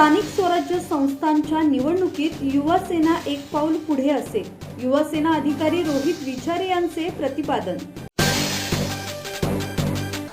स्थानिक स्वराज्य संस्थांच्या निवडणुकीत युवासेना एक पाऊल पुढे असेल युवासेना अधिकारी रोहित विचारे यांचे प्रतिपादन.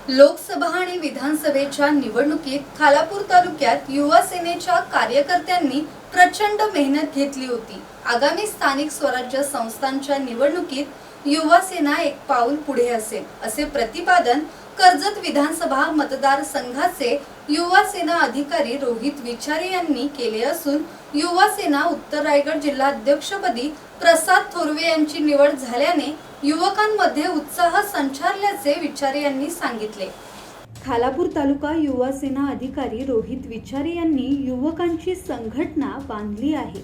लोकसभा आणि विधानसभेच्या निवडणुकीत खालापूर तालुक्यात युवा सेनेच्या कार्यकर्त्यांनी प्रचंड मेहनत घेतली होती. आगामी स्थानिक स्वराज्य संस्थांच्या निवडणुकीत युवा सेना एक पाऊल पुढे असेल असे प्रतिपादन कर्जत विधानसभा मतदारसंघाचे युवा सेना अधिकारी रोहित विचारे यांनी केले असून युवा सेना उत्तर रायगड जिल्हाध्यक्षपदी प्रसाद थोरवे यांची निवड झाल्याने युवकांमध्ये उत्साह संचारल्याचे विचारे यांनी सांगितले. खालापूर तालुका युवा सेना अधिकारी रोहित विचारे यांनी युवकांची संघटना बांधली आहे.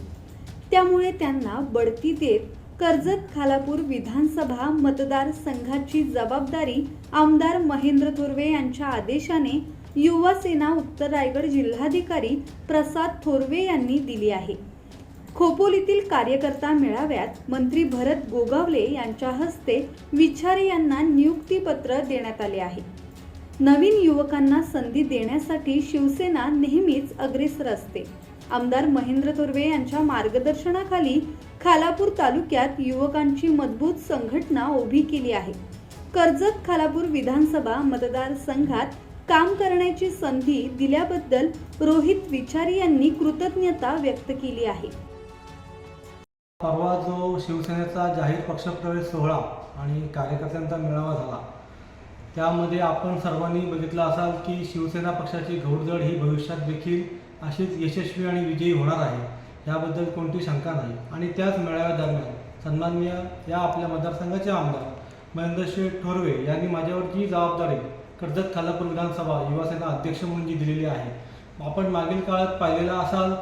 त्यामुळे त्यांना बढती देत कर्जत खालापूर विधानसभा मतदारसंघाची जबाबदारी आमदार महेंद्र थोरवे यांच्या आदेशाने युवा सेना उत्तर रायगड जिल्हाधिकारी प्रसाद थोरवे यांनी दिली आहे. खोपोलीतील कार्यकर्ता मेळाव्यात मंत्री भरत गोगावले यांच्या हस्ते विचारे यांना नियुक्तीपत्र देण्यात आले आहे. नवीन युवकांना संधी देण्यासाठी शिवसेना नेहमीच अग्रेसर असते. आमदार महेंद्र तुर्वे यांच्या मार्गदर्शनाखाली खालापूर तालुक्यात युवकांची मजबूत संघटना उभी केली आहे. कर्जत खालापूर विधानसभा मतदारसंघात काम करण्याची संधी दिल्याबद्दल रोहित विचारी यांनी कृतज्ञता व्यक्त केली आहे. परवा जो शिवसेनेचा जाहीर पक्षप्रवेश सोहळा आणि कार्यकर्त्यांचा मेळावा झाला त्यामध्ये आपण सर्वांनी बघितलं असाल की शिवसेना पक्षाची घौडदळ ही भविष्यात देखील अशीच यशस्वी आणि विजयी होणार आहे. याबद्दल कोणती शंका नाही. आणि त्याच मेळाव्यादरम्यान सन्माननीय या आपल्या मतदारसंघाचे आमदार महेंद्रशेठ ठोरवे यांनी माझ्यावर जी जबाबदारी कर्जत खालापूर विधानसभा युवासेना अध्यक्ष म्हणून जी दिलेली आहे. आपण मागील काळात पाहिलेला असाल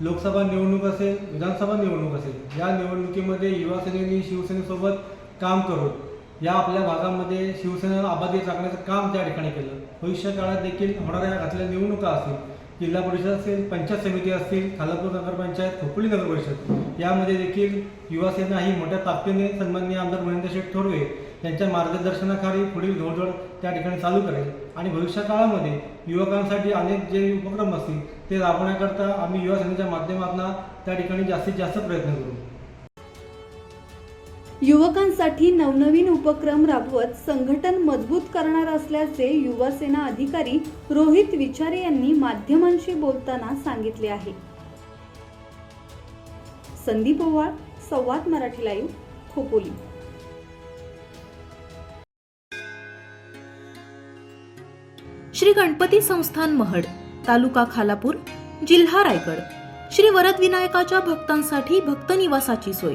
लोकसभा निवडणूक असेल विधानसभा निवडणूक असेल या निवडणुकीमध्ये युवासेनेने शिवसेनेसोबत काम करून या आपल्या भागामध्ये शिवसेनेला आबादी राखण्याचं काम त्या ठिकाणी केलं. भविष्य काळात देखील होणाऱ्या घातलेल्या निवडणुका असतील जिल्हा परिषद असेल पंचायत समिती असतील खालापूर नगरपंचायत खोपोली नगर परिषद यामध्ये देखील युवासेना ही मोठ्या ताकदीने सन्माननीय आमदार महेंद्र शेठ थोरवे यांच्या मार्गदर्शनाखाली पुढील घोडदौड त्या ठिकाणी चालू करेल. आणि भविष्य काळामध्ये युवकांसाठी अनेक जे उपक्रम असतील ते राबवण्याकरता आम्ही युवा सेनेच्या माध्यमातून त्या ठिकाणी जास्तीत जास्त प्रयत्न करू. युवकांसाठी नवनवीन उपक्रम राबवत संघटन मजबूत करणार असल्याचे युवा सेना अधिकारी रोहित विचारे यांनी माध्यमांशी बोलताना सांगितले आहे. संदीप ओवाळ संवाद मराठी लाईव्ह खोपोली. श्री गणपती संस्थान महड तालुका खालापूर जिल्हा रायगड. श्री वरद विनायकाच्या भक्तांसाठी भक्त निवासाची सोय.